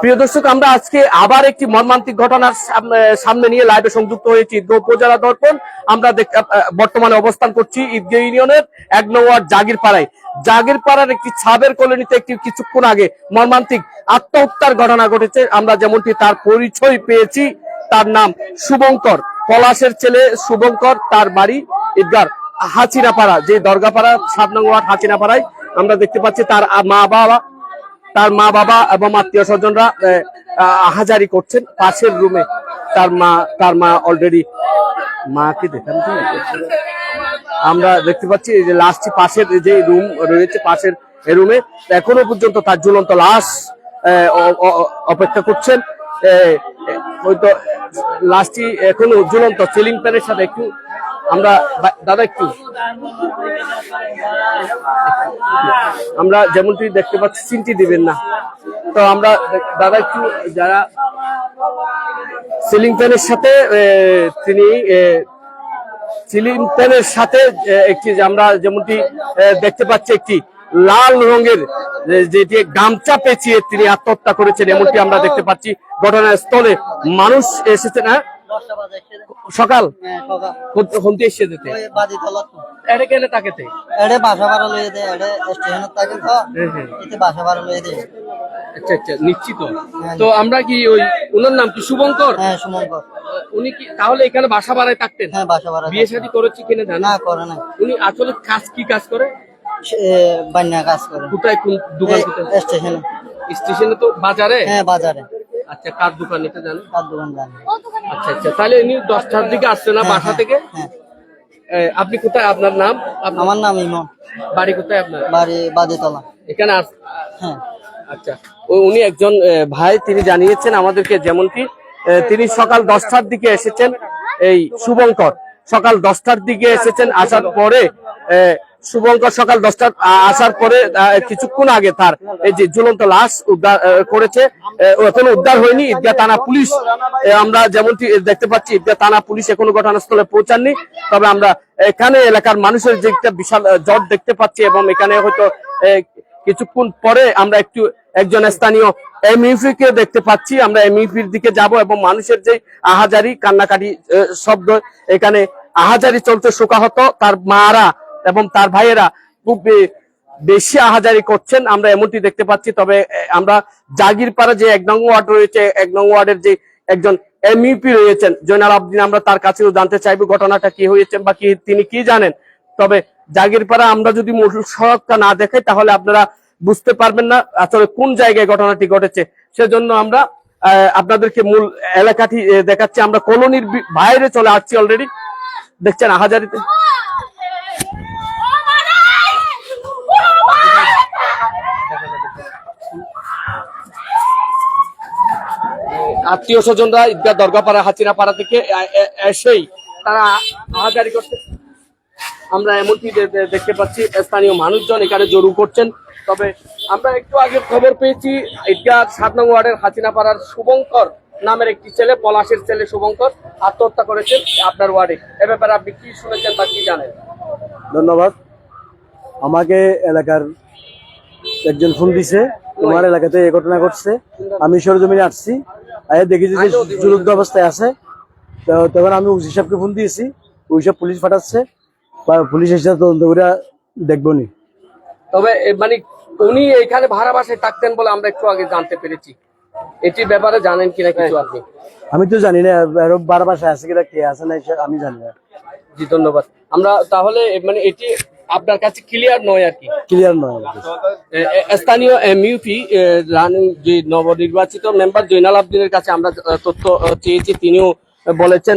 প্রিয় দর্শক, আমরা আজকে আবার একটি মর্মান্তিক ঘটনার সামনে নিয়ে লাইভে সংযুক্ত হয়েছি। ঈদগাঁও উপজেলা দর্পণ। আমরা বর্তমানে অবস্থান করছি ঈদগাঁও ইউনিয়নের এক নম্বর জাগির পাড়ায় জাগির পাড়ার একটি ছাদের কলোনিতে একটি কিছুক্ষণ আগে মর্মান্তিক আত্মহত্যার ঘটনা ঘটেছে। আমরা যেমনটি তার পরিচয় পেয়েছি, তার নাম শুভঙ্কর। পলাশের ছেলে শুভঙ্কর, তার বাড়ি ঈদগার হাচিনাপাড়া যে দরগাপাড়া, সাত নং ওয়ার্ড হাচিনাপাড়ায় আমরা দেখতে পাচ্ছি তার মা বাবা তার মা বাবা এবং আত্মীয় স্বজনরা আহাজারি করছেন পাশের রুমে তার মা তার মা অলরেডি মাকে দেখান। আমরা দেখতে পাচ্ছি যে লাশটি পাশের যে রুম রয়েছে, পাশের রুমে এখনও পর্যন্ত তার ঝুলন্ত লাশ অপেক্ষা করছেন হয়তো লাশটি এখনও ঝুলন্ত সিলিং ফ্যানের সাথে একটু আমরা দাদা একটু। আমরা যেমনটি দেখতে পাচ্ছি চিনটি দিবেন না। তো আমরা দাদা একটু যারা সিলিং ফ্যানের সাথে তিনি সিলিং ফ্যানের সাথে একটি আমরা যেমনটি দেখতে পাচ্ছি, একটি লাল রঙের যেটি গামছা পেঁচিয়ে তিনি আত্মহত্যা করেছেন, এমনটি আমরা দেখতে পাচ্ছি। ঘটনাস্থলে মানুষ এসেছেন হ্যাঁ? দশটা বাজে এসে সকাল? হ্যাঁ, এসে। এটা কেন তাকেতে বাসা ভাড়া লইয়ে দেয় এডে স্টেশনে থাকে তো হ্যাঁ, হ্যাঁ। এতে বাসা ভাড়া দেয়। আচ্ছা আচ্ছা নিশ্চিত। তো আমরা কি ওই ওনার নাম কি শুভঙ্কর? হ্যাঁ সুমঙ্কর উনি কি তাহলে এখানে বাসা বাড়ায় থাকতেন? হ্যাঁ বাসা ভাড়া বিয়ে শাদী করেছে কিনা জানা না করে না উনি আসলে কাজ কি কাজ করে? বান্যা কাজ করে। কোথায় কোন দোকান স্টেশনে। স্টেশনে তো বাজারে? হ্যাঁ বাজারে। আচ্ছা কার দোকান এটা জানেন তার দোকান আচ্ছা আচ্ছা তাহলে ইনি দশটার দিকে আসছে না হ্যাঁ, বাসা হ্যাঁ, থেকে? হ্যাঁ আপনি কোথায়? আপনার নাম? আমার নাম ইমন বাড়ি কোথায় আপনার? বাড়ি বাজিতলা। এখানে আস হ্যাঁ। আচ্ছা উনি একজন ভাই তিনি জানিয়েছেন আমাদেরকে যেমন কি তিনি সকাল দশটার দিকে এসেছেন এই শুভঙ্কর। সকাল দশটার দিকে এসেছেন আসার পরে শুভঙ্কর সকাল দশটার, আ- আসার পরে কিছুক্ষণ আগে তার এই যে ঝুলন্ত লাশ উদ্ধার করেছে এখনও উদ্ধার হয়নি। ঈদগাহ থানা পুলিশ আমরা যেমনটি দেখতে পাচ্ছি ঈদগাহ থানা পুলিশ এখনও ঘটনাস্থলে পৌঁছাননি। তবে আমরা এখানে এলাকার মানুষের যে একটা বিশাল জট দেখতে পাচ্ছি এবং এখানে হয়তো কিছুক্ষণ পরে আমরা একটু একজন স্থানীয় এমইউপি কে দেখতে পাচ্ছি। আমরা এমইউপির দিকে যাব এবং মানুষের যে আহাজারি, কান্নাকাটি শব্দ, এখানে আহাজারি চলতে শোকাহত। তার মারা এবং তার ভাইয়েরা খুব বেশি আহাজারি করছেন, আমরা এমনটি দেখতে পাচ্ছি। তবে আমরা জাগিরপাড়া যে এক নং ওয়ার্ড রয়েছে, এক নং ওয়ার্ডের যে একজন এমইউপি রয়েছেন, জয়নাল আবদিন, আমরা তার কাছেও জানতে চাইব ঘটনাটা কি হয়েছে বা কি, তিনি কি জানেন। তবে জাগিরপাড়া, আমরা যদি মূল সড়কটা না দেখাই, তাহলে আপনারা বুঝতে পারবেন না আসলে কোন জায়গায় ঘটনাটি ঘটেছে। সেজন্য আমরা আপনাদেরকে মূল এলাকাটি দেখাচ্ছি। আমরা কলোনির বাইরে চলে আসছি অলরেডি দেখছেন আহাজারিতে? আত্মীয় স্বজনরা ঈদগাহ দরগাপাড়া হাচিরাপাড়া থেকে এসেই তারা আহাজারি করতে আমরা এমনকি দেখতে পাচ্ছি স্থানীয় মানুষজন এখানে জড়ো করছেন। তবে আমরা একটু আগে খবর পেয়েছি ঈদগাহ সাত নং ওয়ার্ডের হাসিনাপাড়ার শুভঙ্কর নামের একটি ছেলে পলাশের ছেলে শুভঙ্কর আত্মহত্যা করেছেন আপনার ওয়ার্ডে। এ ব্যাপারে আপনি কি শুনেছেন বা কি জানেন? ধন্যবাদ। আমাকে এলাকার একজন ফোন দিছে তোমার এলাকাতে এই ঘটনা ঘটছে। আমি সরজমিনে আসছি। আগে দেখি যে জুলুদ্ধ অবস্থায় আছে। তো তখন আমি ওসি সাহেবকে ফোন দিয়েছি ওই সব পুলিশ পাঠাচ্ছে বা পুলিশ এসে তদন্ত করে দেখব নি। তবে মানে উনি এখানে ভাড়া বাসায় থাকতেন বলে আমরা একটু আগে জানতে পেরেছি। এটির ব্যাপারে জানেন কিনা কিছু আপনি? আমি তো জানি না আরও বারো বাসায় আছে কিনা কে আছে না আমি জানি না। জি ধন্যবাদ। আমরা তাহলে মানে এটি আপনার কাছে ক্লিয়ার নয় আর কি? ক্লিয়ার নয় স্থানীয় এমইউপি রানিং যে নবনির্বাচিত মেম্বার জৈনাল আবদিনের কাছে আমরা তথ্য চেয়েছি। তিনিও বলেছেন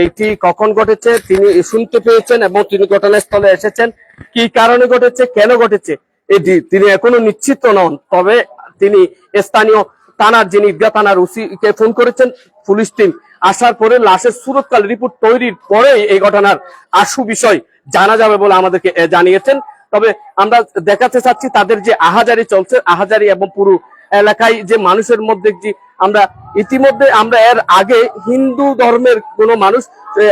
এইটি কখন ঘটেছে? তিনি শুনতে পেয়েছেন এবং তিনি ঘটনাস্থলে এসেছেন। কি কারণে ঘটেছে? কেন ঘটেছে? এটি তিনি এখনও নিশ্চিত নন। তবে তিনি স্থানীয় থানার যিনি ঈদগাহ থানার ওসি কে ফোন করেছেন পুলিশ টিম। আসার পরে লাশের সুরতকাল রিপোর্ট তৈরির পরেই এই ঘটনার আশু বিষয় জানা যাবে বলে আমাদেরকে জানিয়েছেন। তবে আমরা দেখাতে চাচ্ছি তাদের যে আহাজারি চলছে, আহাজারি এবং পুরো এলাকায় যে মানুষের মধ্যে যে আমরা ইতিমধ্যে আমরা এর আগে হিন্দু ধর্মের কোনো মানুষ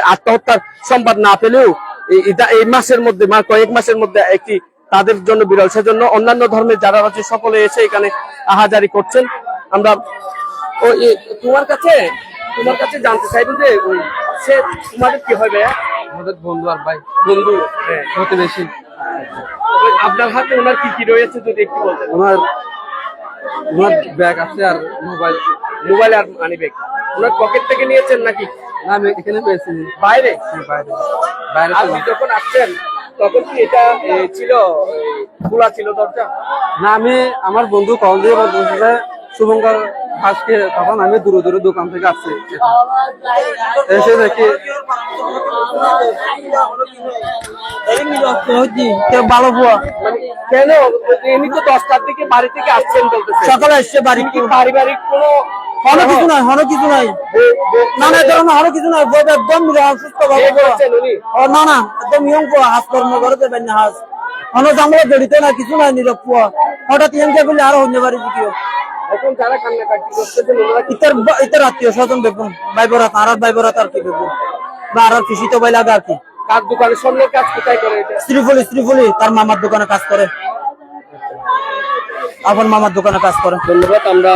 আত্মহত্যার সংবাদ না পেলেও এই- মাসের মধ্যে কয়েক মাসের মধ্যে একটি তাদের জন্য বিরল। সেজন্য অন্যান্য ধর্মের যারা আছে, সকলে এসে এখানে আহাজারি করছেন। আমরা তোমার কাছে তোমার কাছে জানতে চাইব যে সে তোমাদের কি হবে? আমাদের বন্ধু আর ভাই। বন্ধু হ্যাঁ। প্রতিবেশী। আপনার হাতে ওনার কি কি রয়েছে যদি একটু বলতেন? ওনার ওনার ব্যাগ আছে আর মোবাইল মোবাইল আর মানি ব্যাগ ওনার পকেট থেকে নিয়েছেন নাকি? না আমি এখানে পেয়েছি। বাইরে? বাইরে। বাইরে আপনি যখন আসছেন তখন কি এটা ছিল খোলা ছিল দরজা? না আমি আমার বন্ধু কল দিয়ে শুভঙ্কর আজকে তখন আমি দূরে দূরে দোকান থেকে আসছি। এসে দেখি ভালো বুয়া কেন? এমনি তো দশটার দিকে বাড়ি থেকে আসছেন বলতেছে। সকালে আসছে বাড়ি কি পারিবারিক কোনো হলো কিছু নাই হলো কিছু নাই। বে- বে- না না ধরো না হলো কিছু নাই বউ একদম নিরাম ভাবে করেছেন উনি? ও না না একদম ইয়ং পোয়া হাস কর্ম করে দেবেন হাস। অন্য জামলে জড়িত না কিছু নাই নিরব পোয়া। হঠাৎ ইয়ংকে বলে আরও পারি কি এখন যারা কান্নাকাটি করতেছেন ওনারা ইতার ইতার আত্মীয় স্বজন দেখুন ভাইবরা আর ভাইবরা তার কি দেখুন বা আর কৃষি তো বাইলা আর কি? কার কাজ কোথায় করে এটা? তার মামার দোকানে কাজ করে। আপন মামার দোকানে কাজ করে। ধন্যবাদ আমরা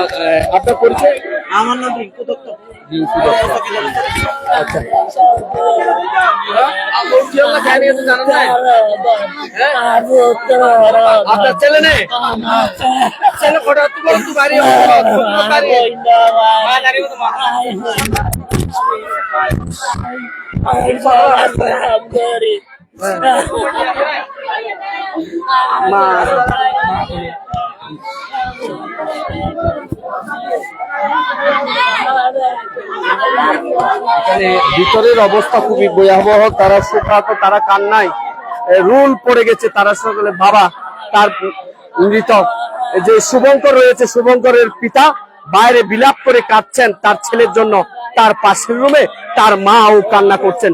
আপনার পরিচয় আমার নাম রিঙ্কু দত্ত। আচ্ছা। আপনার ছেলে নেই? ছেলে ফটো তুলো তুই বাড়ি তো মা। মা এখানে ভিতরের অবস্থা খুবই ভয়াবহ। তারা শোকাত তারা কান্নায় রুল পড়ে গেছে তারা সকলে। বাবা, তার মৃত যে শুভঙ্কর রয়েছে, শুভঙ্করের পিতা বাইরে বিলাপ করে কাঁদছেন তার ছেলের জন্য। তার পাশের রুমে তার মাও কান্না করছেন।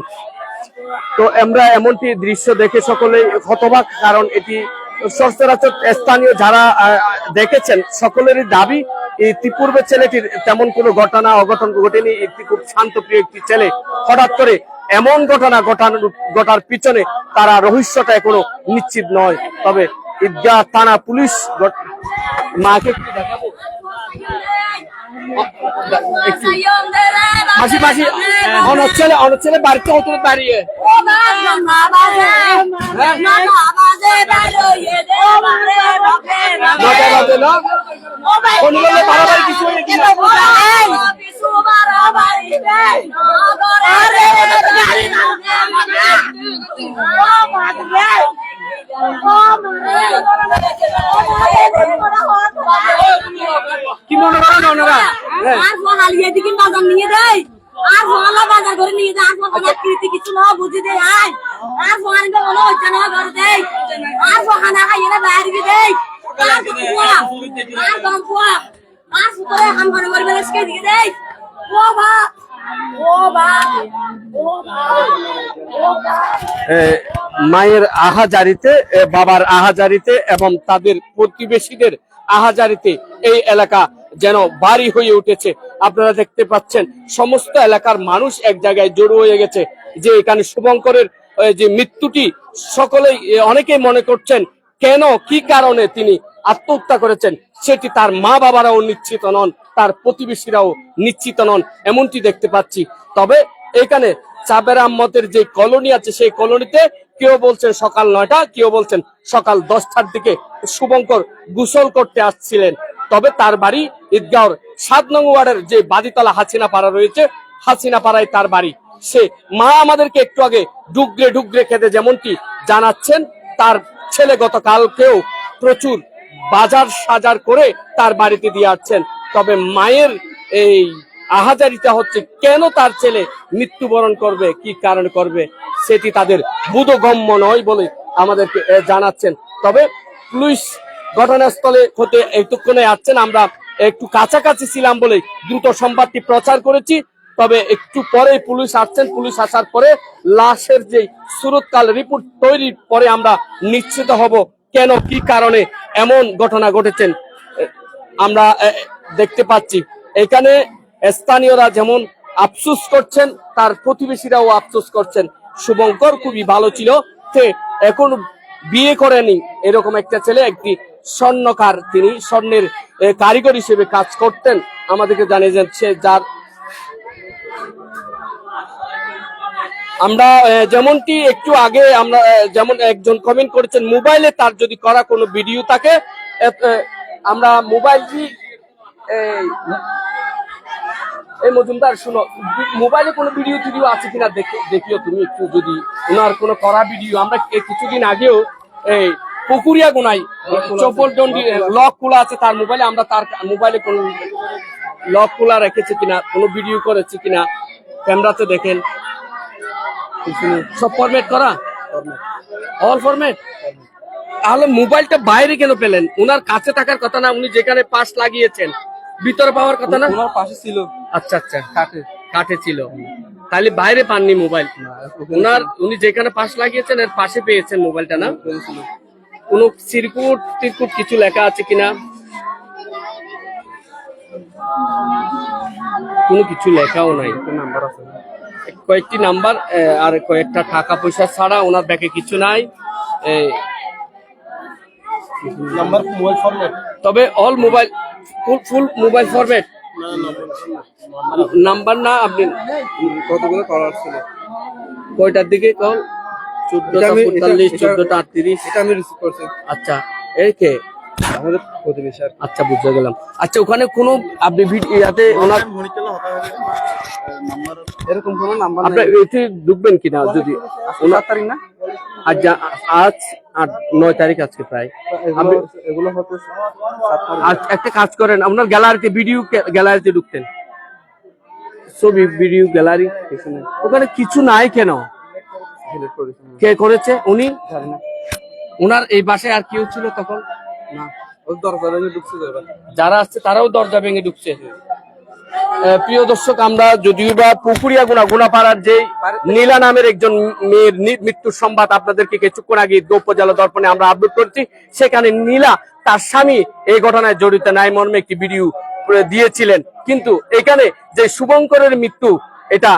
তো আমরা এমনটি দৃশ্য দেখে সকলেই হতবাক, কারণ এটি সচরাচর স্থানীয় যারা দেখেছেন সকলেরই দাবি, এই ইতিপূর্বে ছেলেটির তেমন কোনো ঘটনা, অঘটন ঘটেনি। একটি খুব শান্তপ্রিয় একটি ছেলে, হঠাৎ করে এমন ঘটনা ঘটানোর ঘটার পিছনে তারা রহস্যটা এখনও নিশ্চিত নয়। তবে ঈদগাহ থানা পুলিশ মাকে দেখাবো। মাসি মাসি অনেক ছেলে অনেক ছেলে বাড়িতে হতো দাঁড়িয়ে কি মনে। আর ফোনাল এদিকে বাজার নিয়ে দেয় আর বাজার করে নিয়ে যায় আর কৃতি কিছু না বুঝি দেয় আয়। আর হচ্ছে না ঘরে দেয় আর খাইয়ে না বাইরে গিয়ে দেয় আর কুয়া। আর কুয়া। আর সুতরে হাম ঘরে ঘরে ও বা। মায়ের আহাজারিতে বাবার আহাজারিতে এবং তাদের প্রতিবেশীদের আহাজারিতে এই এলাকা যেন বাড়ি হয়ে উঠেছে। আপনারা দেখতে পাচ্ছেন, সমস্ত এলাকার মানুষ এক জায়গায় জড়ো হয়ে গেছে। যে এখানে শুভঙ্করের যে মৃত্যুটি সকলেই অনেকেই মনে করছেন, কেন, কি কারণে তিনি আত্মহত্যা করেছেন? সেটি তার মা বাবারাও নিশ্চিত নন, তার প্রতিবেশীরাও নিশ্চিত নন, এমনটি দেখতে পাচ্ছি। তবে এখানে চাবের আহমদের যে কলোনি আছে, সেই কলোনিতে কেউ বলছেন সকাল নয়টা, কেউ বলছেন সকাল দশটার দিকে শুভঙ্কর গোসল করতে আসছিলেন। তবে তার বাড়ি ঈদগাঁওর সাত নং ওয়ার্ডের যে বাদিতলা হাসিনা পাড়া রয়েছে, হাসিনা পাড়ায় তার বাড়ি। সে মা আমাদেরকে একটু আগে ডুগরে ডুগরে খেতে যেমনটি জানাচ্ছেন, তার ছেলে গতকালকেও প্রচুর বাজার সাজার করে তার বাড়িতে দিয়ে আসছেন। তবে মায়ের এই আহাজারিটা হচ্ছে, কেন তার ছেলে মৃত্যুবরণ করবে, কি কারণ করবে, সেটি তাদের বুধগম্য নয় বলে আমাদেরকে জানাচ্ছেন। তবে পুলিশ ঘটনাস্থলে হতে এতক্ষণে আসছেন আমরা। একটু কাছাকাছি ছিলাম বলে দ্রুত সংবাদটি প্রচার করেছি। তবে একটু পরে পুলিশ আসছেন। পুলিশ আসার পরে লাশের যে সুরতকাল রিপোর্ট তৈরির পরে আমরা নিশ্চিত হব কেন, কি কারণে এমন ঘটনা ঘটেছেন। আমরা দেখতে পাচ্ছি। এখানে স্থানীয়রা যেমন আফসুস করছেন, তার প্রতিবেশীরাও আফসোস করছেন। শুভঙ্কর খুবই ভালো ছিল। সে এখন বিয়ে করেনি এরকম একটা ছেলে, একটি স্বর্ণকার, তিনি স্বর্ণের কারিগর হিসেবে কাজ করতেন। আমাদেরকে জানিয়েছেন সে যার আমরা যেমনটি একটু আগে আমরা যেমন একজন কমেন্ট করেছেন, মোবাইলে তার যদি করা কোনো ভিডিও থাকে আমরা মোবাইলটি এই মজুমদার, শুনো, মোবাইলে কোনো ভিডিও টিডিও আছে কিনা দেখে, দেখিও তুমি একটু যদি, ওনার কোনো করা ভিডিও আমরা কিছুদিন আগেও, এই পুকুরিয়া গোনাই চপল ডন্ডি লক খোলা আছে তার মোবাইলে আমরা তার মোবাইলে কোন লক খোলা রেখেছে কিনা কোনো ভিডিও করেছে কিনা ক্যামেরাতে দেখেন। সব ফরম্যাট করা? অল ফরম্যাট তাহলে মোবাইলটা বাইরে কেন পেলেন? ওনার কাছে থাকার কথা না উনি যেখানে পাশ লাগিয়েছেন ভিতরে পাওয়ার কথা না? ওনার পাশে ছিল। আচ্ছা আচ্ছা। কাঠে। কাঠে ছিল। তাহলে বাইরে পাননি মোবাইল ওনার উনি যেখানে পাশ লাগিয়েছেন এর পাশে পেয়েছেন মোবাইলটা না? কোনো সিরকুট টিরকুট কিছু লেখা আছে কিনা? কোনো কিছু লেখাও নাই। নাম্বার আছে। কয়েকটি নাম্বার আর কয়েকটা টাকা পয়সা ছাড়া ওনার ব্যাগে কিছু নাই। এ, নাম্বার মোবাইল ফরম্যাট তবে all mobile full full mobile format number না আপনি কতগুলো কয়টার দিকে কল চোদ্দটা এটা আমি- পঁয়তাল্লিশ চোদ্দটা আটত্রিশ। এটা আমি রিসিভ করছি। আচ্ছা এই কে? আমাদের প্রতিবেশী আচ্ছা বুঝতে গেলাম। আচ্ছা ওখানে কোনো আপনি ইয়াতে ওনার এরকম কোনো নাম্বার আপনার এতে ঢুকবেন কিনা যদি ওনার তারিখ না? আজ আজ আট নয় তারিখ আজকে প্রায়। এগুলো একটা কাজ করেন আপনার গ্যালারিতে ভিডিও গ্যালারিতে ঢুকতেন। ছবি ভিডিও গ্যালারি কিছু নেই ওখানে কিছু নাই কেন? কে করেছে? উনি? ওনার এই বাসায় আর কেউ ছিল তখন? না যারা আসছে তারাও দরজা ভেঙে ঢুকছে। প্রিয় দর্শক আমরা যদিও বা পুকুরিয়া গুনা গুনাপাড়ার যে নীলা নামের একজন মেয়ের মৃত্যুর সংবাদ আপনাদেরকে কিছুক্ষণ আগে উপজেলা দর্পণে আমরা আপলোড করছি। সেখানে নীলা তার স্বামী এই ঘটনায় জড়িত নাই মর্মে একটি ভিডিও দিয়েছিলেন। কিন্তু এখানে যে শুভঙ্করের মৃত্যু এটা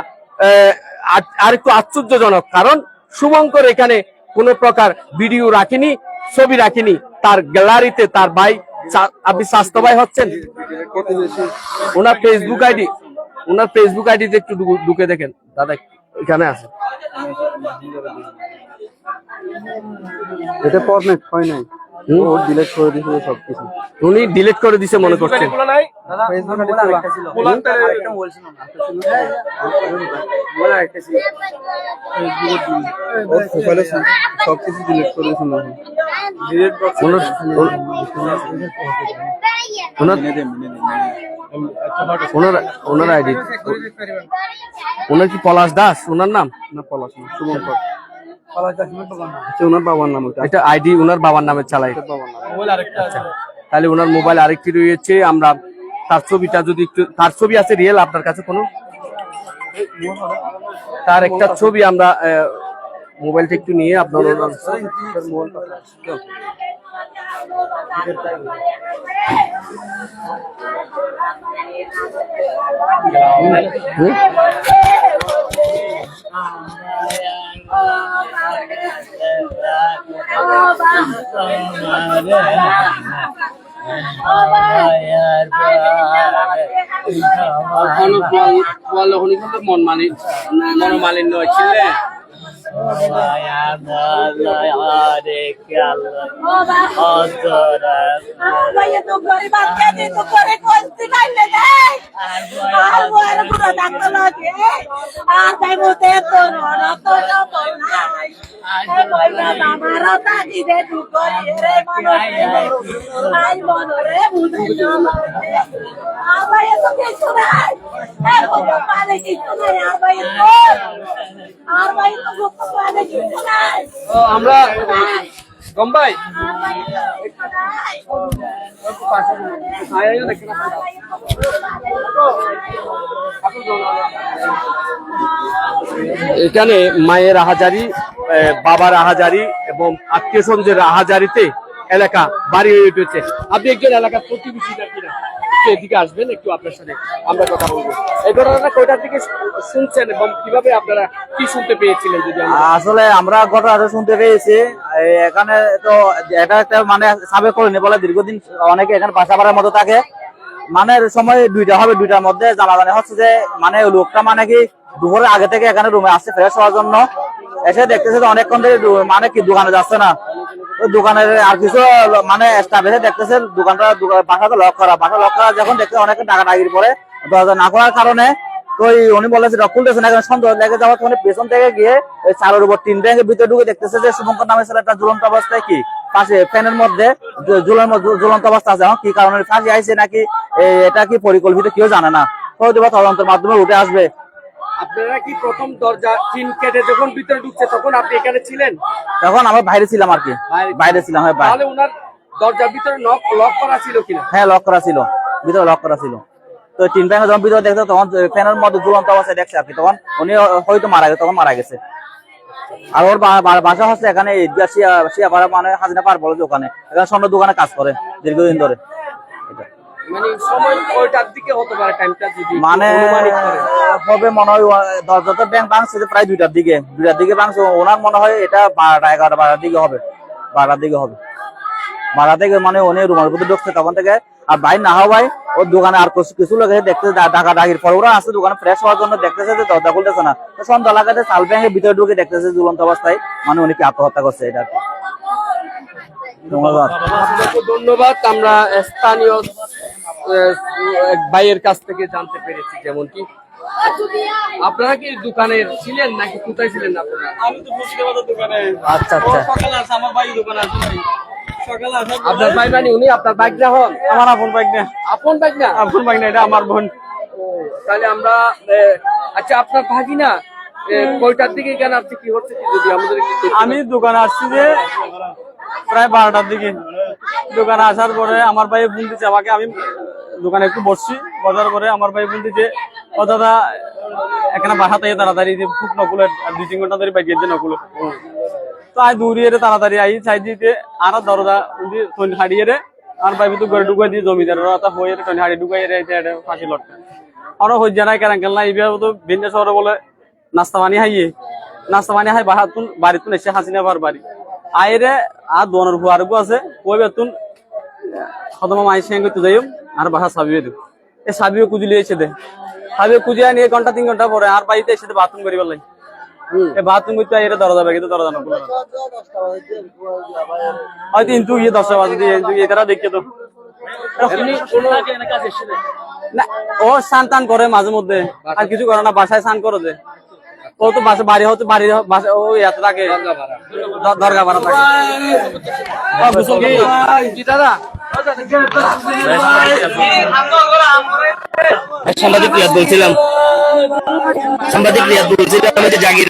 আর- একটু আশ্চর্যজনক, কারণ শুভঙ্কর এখানে কোনো প্রকার ভিডিও রাখেনি, ছবি রাখেনি। তার গ্যালারিতে তার ভাই আপনি স্বাস্থ্য ভাই হচ্ছেন? ওনার ফেসবুক আইডি ওনার ফেসবুক আইডিতে একটু ঢুকে দেখেন। দাদা, এখানে আছে এটা ফরম্যাট হয় নাই। হুম? ও ডিলিট করে দিয়েছে সব কিছু উনি ডিলিট করে দিছে মনে করছেন। ফেসবুক আইডি ওর প্রোফাইলে সব কিছু ডিলিট করে দিয়েছে ওনার ওনার ওনার ওনার আইডি। ওনার কি পলাশ দাস? ওনার নাম? না পলাশ না শুভঙ্কর। ওনার বাবার নাম। এটা আইডি ওনার বাবার নামে চালাই। তাহলে ওনার মোবাইল আরেকটি রয়েছে। আমরা তার ছবিটা যদি একটু তার ছবি আছে রিয়েল আপনার কাছে কোনো? তার একটা ছবি আমরা মোবাইলটা একটু নিয়ে আপনার ওনার মন মালিন মনোমালিন্য হয়েছিল ভাইয়া তো গরিব আজকে দিন তো করে কষ্ট খাইলে দেয় আর তাই বলতে তো না তো না তো নাই এ ভাইয়া আমারও তাকি দে রে মনো আই মনো রে বুঝে না তো কিছু নাই। এ ভাইয়া পালে কিছু নাই আর তো। আর ভাইয়া তো গুপ্ত পালে কিছু নাই। আমরা গম আর ভাইয়া তো কিছু নাই। এখানে মায়ের আহাজারি আহ, বাবার আহাজারি এবং আত্মীয় স্বজনের আহাজারিতে এলাকা বাড়ি হয়ে উঠেছে। আপনি একজন এলাকার প্রতিবেশী নাকি না? একটু এদিকে আসবেন, একটু আপনার সাথে আমরা কথা বলব। এই ঘটনাটা কয়টার দিকে শুনছেন এবং কীভাবে আপনারা কি শুনতে পেয়েছিলেন যদি আসলে আমরা ঘটনাটা শুনতে পেয়েছি। এখানে তো এটা একটা মানে সাবেক কলোনি বলে দীর্ঘদিন অনেকে এখানে বাড়ার মতো থাকে। মানে সময় দুইটা হবে, দুইটার মধ্যে জানাজানি হচ্ছে যে মানে লোকটা মানে কি দুপুরের আগে থেকে এখানে রুমে আসছে ফ্রেশ হওয়ার জন্য। এসে দেখতেছে যে অনেকক্ষণ থেকে মানে কি দোকানে যাচ্ছে না। দোকানের আর কিছু মানে দেখতেছে, দোকানটা লক করা। লক করা যখন দেখতে টাকা ডাকির পরে দরজা না করার কারণে উনি বলেছে খুলতেছে না সন্দেহ লেগে তখন পেছন থেকে গিয়ে ওই উপর তিন ব্যাংকের ভিতরে ঢুকে দেখতেছে যে, শুভঙ্কর নামে ছেলেটা ঝুলন্ত অবস্থায় কি? পাশে ফ্যানের মধ্যে ঝুলন্ত অবস্থা আছে। এখন কি কারণে ফাঁসি আইছে নাকি? এটা কি পরিকল্পিত কেউ জানে না। তদন্তের মাধ্যমে উঠে আসবে। আপনারা কি প্রথম দরজা চিন কেটে যখন ভিতরে ঢুকছে তখন আপনি এখানে ছিলেন? তখন আমরা বাইরে ছিলাম আর কি। বাইরে ছিলাম হ্যাঁ তাহলে ওনার দরজার ভিতরে লক লক করা ছিল কিনা? হ্যাঁ লক করা ছিল। ভিতরে লক করা ছিল। তো যখন ভিতরে দেখতো তখন ফ্যানের মধ্যে ঝুলন্ত অবস্থায় দেখছে আর কি। তখন উনি হয়তো মারা গেছে তখন মারা গেছে। আর ওর বাসা হচ্ছে এখানে শিয়াপাড়া মানে হাজিনা পার বলে দোকানে এখানে স্বর্ণ দোকানে কাজ করে দীর্ঘদিন ধরে। মানে সময় কয়টার দিকে হতে পারে টাইমটা যদি মানে? হবে মনে হয় ও- দরজাটা ব্যাংক ভাঙছে প্রায় দুইটার দিকে। দুইটার দিকে ভাঙছে, ওনার মনে হয় এটা বারোটা, এগারোটা, বারোটার দিকে হবে। বারোটার দিকে হবে। বারোটা থেকে মানে উনি রুমের ভিতরে ঢুকছে তখন থেকে। আর বাইর না হওয়াই ওর দোকানে আর কিছু লোক এসে দেখতেছে ডাকা ডাকির পর ওরা আসছে দোকানে ফ্রেশ হওয়ার জন্য, দেখতেছে যে দরজা খুলতেছে না। তো সন্ধ্যা লাগাতে চাল ব্যাংকের ভিতরে ঢুকে দেখতেছে ঝুলন্ত অবস্থায়। মানে উনি কি আত্মহত্যা করছে এটা ধন্যবাদ। আমরা স্থানীয় ভাইয়ের কাছ থেকে জানতে পেরেছি যেমন কি আপনারা কি দোকানের ছিলেন নাকি কোথায় ছিলেন আপনারা? আমি তো ফুচকা দোকানে। আচ্ছা আচ্ছা। সকালে আসে আমার ভাই দোকানে আছে আপনার ভাই মানে উনি আপনার বাইক না হন? আমার আপন বাইক না আপন বাইক না আপন বাইক না এটা আমার বোন। তাহলে আমরা আচ্ছা আপনার ভাগিনা কয়টার দিকে এখানে আপনি কি হচ্ছে যদি আমাদের আমি দোকানে আসছি যে প্রায় বারোটার দিকে। দোকানে আসার পরে আমার ভাই ফোন দিচ্ছে আমাকে আমি দোকানে একটু বসছি। বসার পরে আমার ভাই ফোন দিচ্ছে ও দাদা, এখানে বাসা থেকে তাড়াতাড়ি যে খুব নকুলে আর দুই তিন ঘণ্টা ধরে বাইক গেছে নকুলে। তো আই দৌড়িয়ে তাড়াতাড়ি আই চাই দিতে, আর দরজা তৈরি হারিয়ে রে আর ভাই তো ঘরে ঢুকাই দিয়ে জমিদার রাতা হয়ে তৈরি হাড়ি ঢুকাই রে ফাঁসি লটকা। আমরা হইজা নাই কেন কেন ইবে তো ভিন্ন শহরে বলে, নাস্তা পানি হাইয়ে নাস্তা পানি হাই বাহার তুন বাড়ি তুন এসে হাসিনা বার বাড়ি আইরে আর দোনের ভুয়ার গু আছে ওই বেতুন খতমা মাই সঙ্গে তো যাইম আর বাসা সাবিয়ে দেব এ সাবিও কুজিলে এসে দে। সাবিও কুজিয়া নিয়ে ঘণ্টা তিন ঘণ্টা পরে আর বাড়িতে এসে বাথরুম করি বললাই বাথরুম করতে হয়তো কিন্তু ইয়ে দশটা বাজে দিয়ে এটারা দেখে তো। না ও স্নান টান করে মাঝে মধ্যে। আর কিছু করে না বাসায় স্নান করে দে। ও তো বাসা বাড়ি হচ্ছে বাড়ি বাসে ও এত থাকে। দরগা ভাড়া থাকে। ও, গোসল কি দাদা। সাংবাদিক রিয়াদ বলছিলাম। সাংবাদিক রিয়াদ বলছিলাম আমি যে জাগির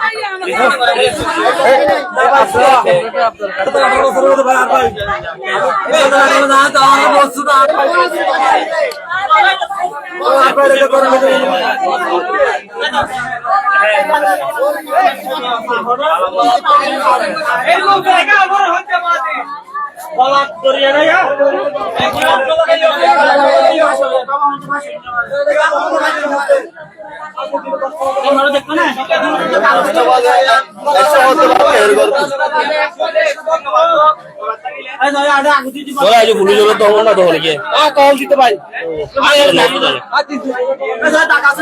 আপনার ওনার বা- ফা বাঁধা না না জাগির পাড়া হচ্ছে আপনার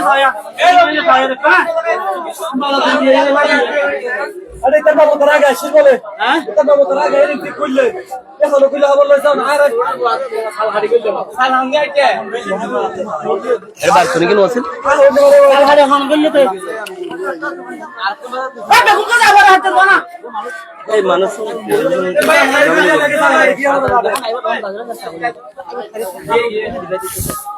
হাই স্কুল হ্যাঁ হ্যাঁ এলাকায় ওখানে দেখতে পাচ্ছি। বুঝি নাই তাহলে কি হচ্ছে মানে কি হতে এখন কইলে হবল লইছাও না? আর সাল হাড়ি কইলে সাল হাঙ্গে আইতে এর বার শুনে গেল আছে সাল হাড়ি হান কইলে তো আর তো কোন যাবার হাতে না এই মানুষ এই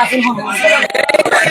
আসেন